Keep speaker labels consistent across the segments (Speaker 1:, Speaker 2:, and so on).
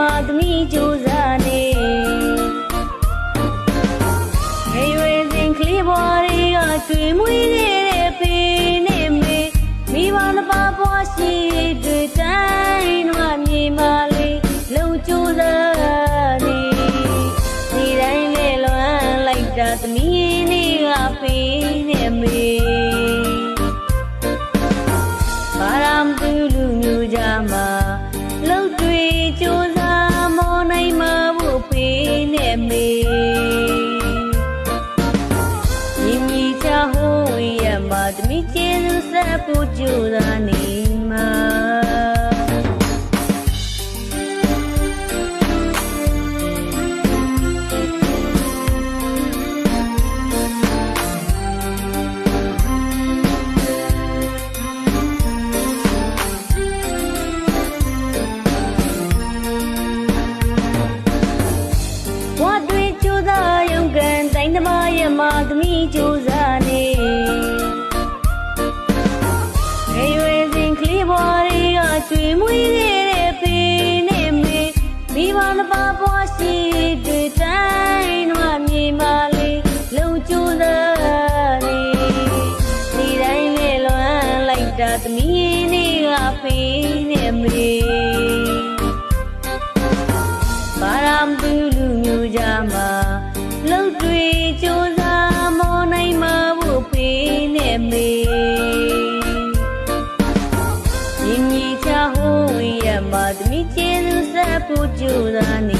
Speaker 1: ရမသမီးကြိုးစားနေငယ်ရွယ်စဉ်ကလေးဘွားတွေကကျွေမွေးနေတဲ့ပေနဲ့မေမိဘနှစ်ပါးဘွားရှိတွေ့တိုင်းတော့မြေမာလေးလုံကြိုးစား ဖို့ ကြိုးစားနေဒီတိုင်းလေလွမ်းလိုက်တာသမီးလေးကဖေးနဲ့မေဘာရမသူလူမျိုးကြမှာလှုပ်တွေကြိုးစားမောနိုင်မဖို့ဖေးနဲ့မေညီညီချဟိုးဝေးရမှာတမိကျေစုဆက်ဖို့ကြိုးစားနေ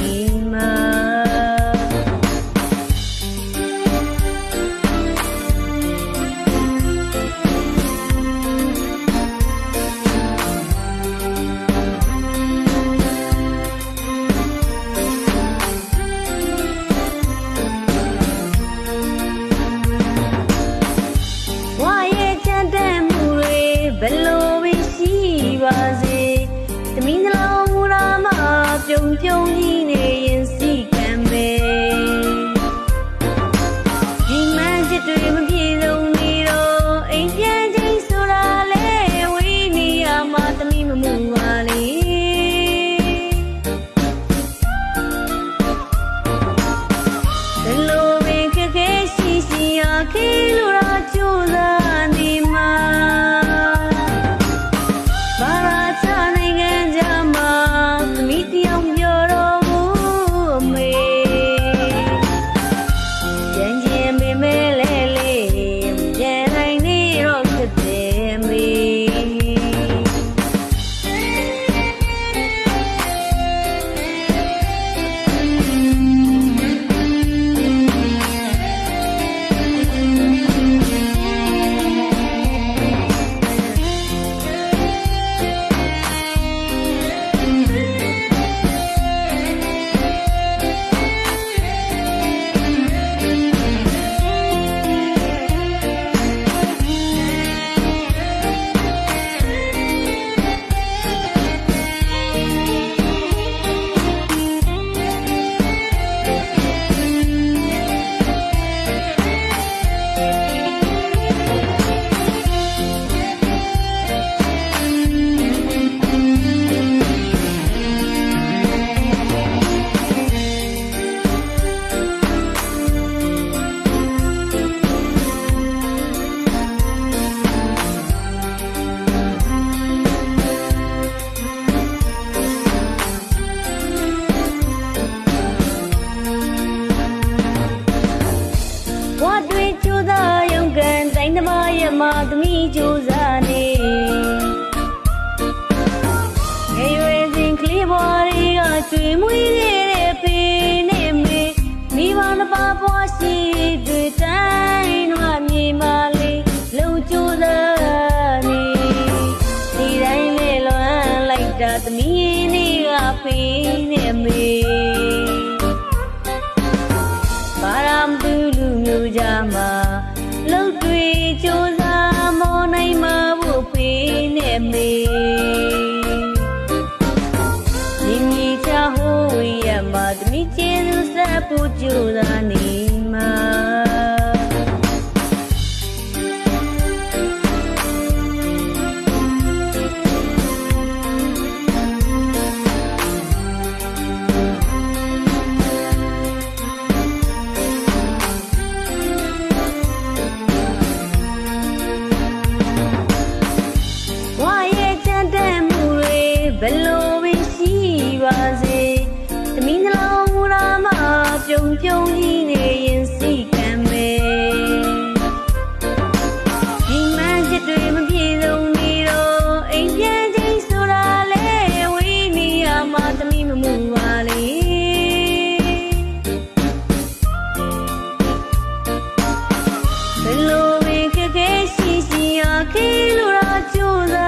Speaker 1: သမီးနှလုံးမူရာမှာပြုံပြုံကြီးနေရ သမီးကြိုးစားနေငယ်ရွယ်စဉ်ကလေးဘွားတွေကကျွေမွေးနေတဲ့ပေနဲ့မေမိဘနှစ်ပါးဘွားရှိတွေ့တိုင်းတော့မြေမာလေးလုံကြိုးစားနေဒီတိုင်းလေလွမ်းလိုက်တာသမီးလေးကဖေးနဲ့မေဘာရမသူလူမျိုးကြမှာ 在不久的你吗？ဘလို့
Speaker 2: 就
Speaker 1: 在